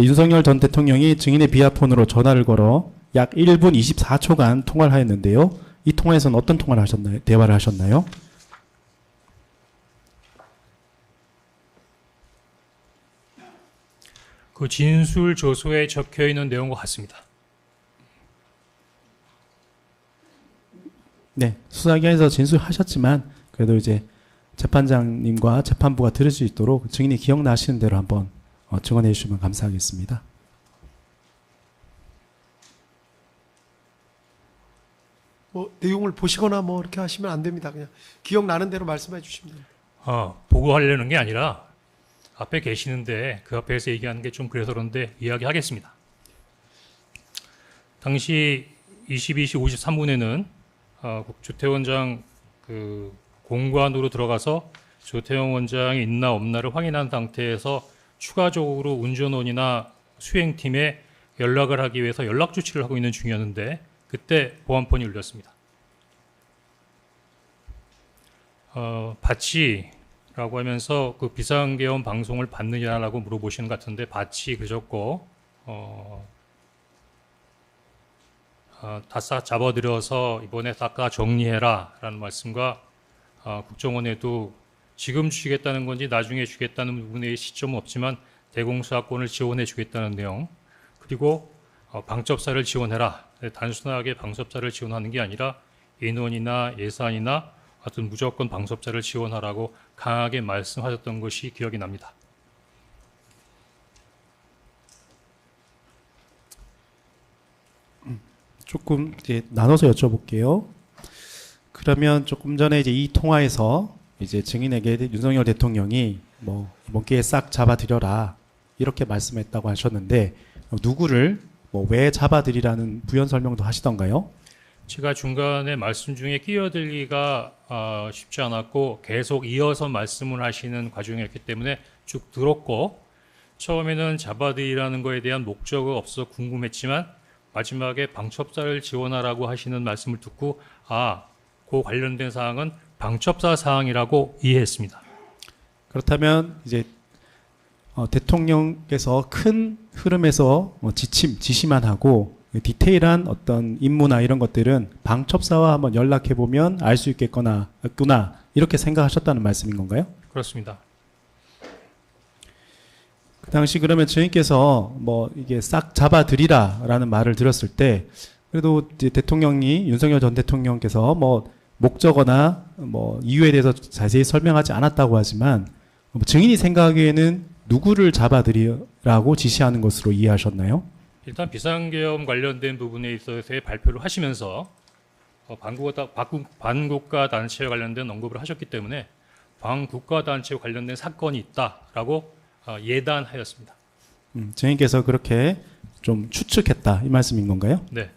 네, 윤석열 전 대통령이 증인의 비아폰으로 전화를 걸어 약 1분 24초간 통화를 하였는데요. 이 통화에서는 어떤 통화를 하셨나요? 대화를 하셨나요? 그 진술 조서에 적혀 있는 내용과 같습니다. 네, 수사기관에서 진술하셨지만 그래도 이제 재판장님과 재판부가 들을 수 있도록 증인이 기억나시는 대로 한번 어, 증언해 주시면 감사하겠습니다. 뭐 내용을 보시거나 뭐 이렇게 하시면 안 됩니다. 그냥 기억나는 대로 말씀해 주시면 됩니다. 어, 보고하려는 게 아니라 앞에 계시는데 그 앞에서 얘기하는 게 좀 그래서 그런데 이야기하겠습니다. 당시 22시 53분에는 어, 조태 원장 그 공관으로 들어가서 조태원 원장이 있나 없나를 확인한 상태에서 추가적으로 운전원이나 수행팀에 연락을 하기 위해서 연락 조치를 하고 있는 중이었는데 그때 보안폰이 울렸습니다. 어, 바치라고 하면서 그 비상계엄 방송을 받느냐라고 물어보시는 것 같은데 바치 그졌고 어, 어, 다싹 잡아들여서 이번에 닦아 정리해라라는 말씀과 어, 국정원에도 지금 주겠다는 건지 나중에 주겠다는 부분의 시점은 없지만 대공수사권을 지원해 주겠다는 내용 그리고 어, 방첩사를 지원해라 단순하게 방첩사를 지원하는 게 아니라 인원이나 예산이나 하여튼 무조건 방첩자를 지원하라고 강하게 말씀하셨던 것이 기억이 납니다. 조금 이제 나눠서 여쭤볼게요. 그러면 조금 전에 이제 이 통화에서 이제 증인에게 윤석열 대통령이 뭐 이번 기회에 싹 잡아들여라 이렇게 말씀했다고 하셨는데 누구를 뭐 왜 잡아들이라는 부연 설명도 하시던가요? 제가 중간에 말씀 중에 끼어들기가 어, 쉽지 않았고 계속 이어서 말씀을 하시는 과정이었기 때문에 쭉 들었고 처음에는 잡아들이라는 거에 대한 목적은 없어 궁금했지만 마지막에 방첩사를 지원하라고 하시는 말씀을 듣고 아, 그 관련된 사항은 방첩사 사항이라고 이해했습니다. 그렇다면 이제 어, 대통령께서 큰 흐름에서 어, 지침 지시만 하고 디테일한 어떤 임무나 이런 것들은 방첩사와 한번 연락해 보면 알 수 있겠거나 구나 이렇게 생각하셨다는 말씀인 건가요? 그렇습니다. 그 당시 그러면 주인께서 뭐 이게 싹 잡아들이라라는 말을 들었을 때 그래도 이제 대통령이 윤석열 전 대통령께서 뭐 목적어나 뭐 이유에 대해서 자세히 설명하지 않았다고 하지만 뭐 증인이 생각하기에는 누구를 잡아들이라고 지시하는 것으로 이해하셨나요? 일단 비상계엄 관련된 부분에 있어서의 발표를 하시면서 어, 반국가, 반국- 반국가 단체에 관련된 언급을 하셨기 때문에 반국가 단체에 관련된 사건이 있다라고 어, 예단하였습니다. 음, 증인께서 그렇게 좀 추측했다 이 말씀인 건가요? 네,